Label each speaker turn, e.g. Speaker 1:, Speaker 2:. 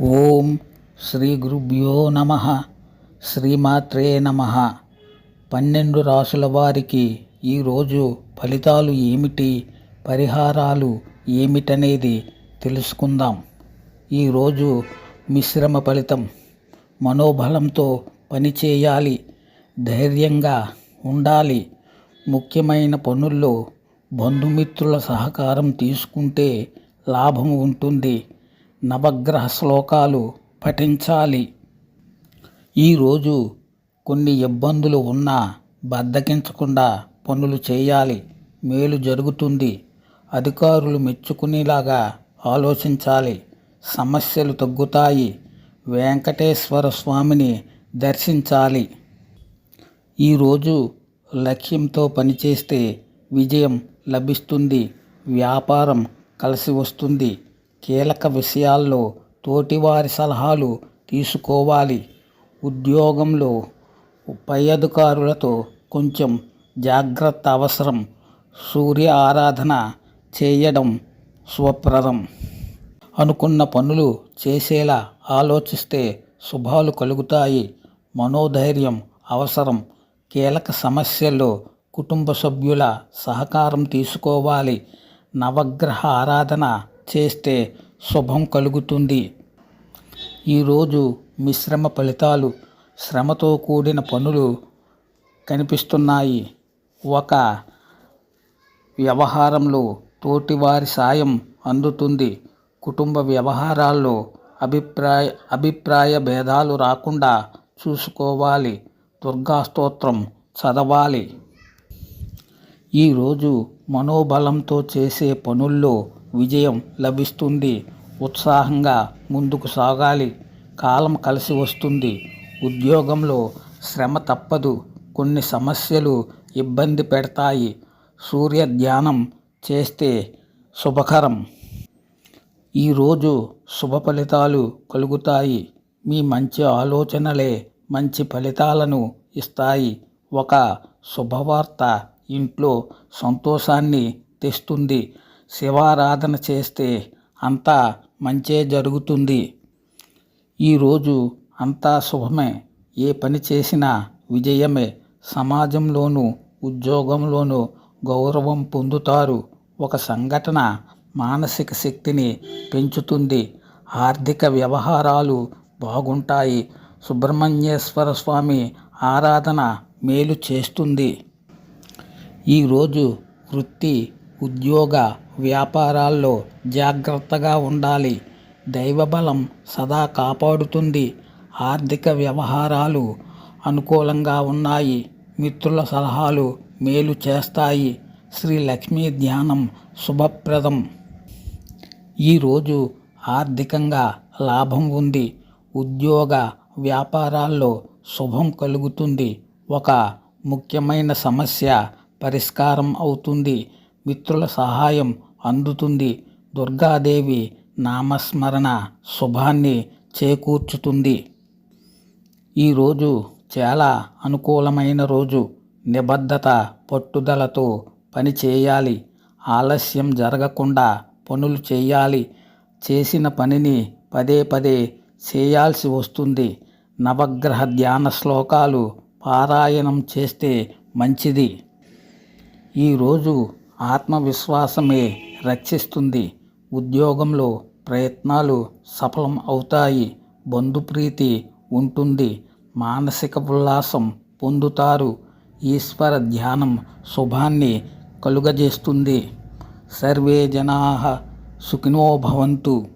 Speaker 1: ఓం శ్రీ గురుభ్యో నమ. శ్రీమాత్రే నమ. పన్నెండు రాసుల వారికి ఈరోజు ఫలితాలు ఏమిటి? పరిహారాలు ఏమిటనేది తెలుసుకుందాం. ఈరోజు మిశ్రమ ఫలితం. మనోబలంతో పనిచేయాలి ధైర్యంగా ఉండాలి. ముఖ్యమైన పనుల్లో బంధుమిత్రుల సహకారం తీసుకుంటే లాభం ఉంటుంది. నవగ్రహ శ్లోకాలు పఠించాలి. ఈరోజు కొన్ని ఇబ్బందులు ఉన్నా బద్దకించకుండా పనులు చేయాలి. మేలు జరుగుతుంది. అధికారులు మెచ్చుకునేలాగా ఆలోచించాలి. సమస్యలు తగ్గుతాయి. వెంకటేశ్వర స్వామిని దర్శించాలి. ఈరోజు లక్ష్యంతో పనిచేస్తే విజయం లభిస్తుంది. వ్యాపారం కలిసి వస్తుంది. కీలక విషయాల్లో తోటివారి సలహాలు తీసుకోవాలి. ఉద్యోగంలో పై అధికారులతో కొంచెం జాగ్రత్త అవసరం. సూర్య ఆరాధన చేయడం శుభప్రదం అనుకున్న పనులు చేసేలా ఆలోచిస్తే శుభాలు కలుగుతాయి. మనోధైర్యం అవసరం. కీలక సమస్యల్లో కుటుంబ సభ్యుల సహకారం తీసుకోవాలి. నవగ్రహ ఆరాధన చేస్తే శుభం కలుగుతుంది. ఈరోజు మిశ్రమ ఫలితాలు శ్రమతో కూడిన పనులు కనిపిస్తున్నాయి. ఒక వ్యవహారంలో తోటివారి సాయం అందుతుంది. కుటుంబ వ్యవహారాల్లో అభిప్రాయ అభిప్రాయ భేదాలు రాకుండా చూసుకోవాలి. దుర్గా స్తోత్రం చదవాలి. ఈరోజు మనోబలంతో చేసే పనుల్లో విజయం లభిస్తుంది. ఉత్సాహంగా ముందుకు సాగాలి. కాలం కలిసి వస్తుంది. ఉద్యోగంలో శ్రమ తప్పదు. కొన్ని సమస్యలు ఇబ్బంది పెడతాయి. సూర్య ధ్యానం చేస్తే శుభకరం. ఈరోజు శుభ ఫలితాలు కలుగుతాయి. మీ మంచి ఆలోచనలే మంచి ఫలితాలను ఇస్తాయి. ఒక శుభవార్త ఇంట్లో సంతోషాన్ని తెస్తుంది. శివారాధన చేస్తే అంతా మంచే జరుగుతుంది. ఈరోజు అంతా శుభమే. ఏ పని చేసినా విజయమే. సమాజంలోనూ ఉద్యోగంలోనూ గౌరవం పొందుతారు. ఒక సంఘటన మానసిక శక్తిని పెంచుతుంది. ఆర్థిక వ్యవహారాలు బాగుంటాయి. సుబ్రహ్మణ్యేశ్వర స్వామి ఆరాధన మేలు చేస్తుంది. ఈరోజు వృత్తి ఉద్యోగ వ్యాపారాల్లో జాగ్రత్తగా ఉండాలి. దైవబలం సదా కాపాడుతుంది. ఆర్థిక వ్యవహారాలు అనుకూలంగా ఉన్నాయి. మిత్రుల సలహాలు మేలు చేస్తాయి. శ్రీ లక్ష్మీ ధ్యానం శుభప్రదం. ఈరోజు ఆర్థికంగా లాభం ఉంది. ఉద్యోగ వ్యాపారాల్లో శుభం కలుగుతుంది. ఒక ముఖ్యమైన సమస్య పరిష్కారం అవుతుంది. మిత్రుల సహాయం అందుతుంది. దుర్గాదేవి నామస్మరణ శుభాన్ని చేకూర్చుతుంది. ఈరోజు చాలా అనుకూలమైన రోజు. నిబద్ధత పట్టుదలతో పని చేయాలి. ఆలస్యం జరగకుండా పనులు చేయాలి. చేసిన పనిని పదే పదే చేయాల్సి వస్తుంది. నవగ్రహ ధ్యాన శ్లోకాలు పారాయణం చేస్తే మంచిది. ఈరోజు ఆత్మవిశ్వాసమే రక్షిస్తుంది. ఉద్యోగంలో ప్రయత్నాలు సఫలం అవుతాయి బంధుప్రీతి ఉంటుంది. మానసిక ఉల్లాసం పొందుతారు. ఈశ్వర ధ్యానం శుభాన్ని కలుగజేస్తుంది. సర్వే జనా సుఖినో భవంతు.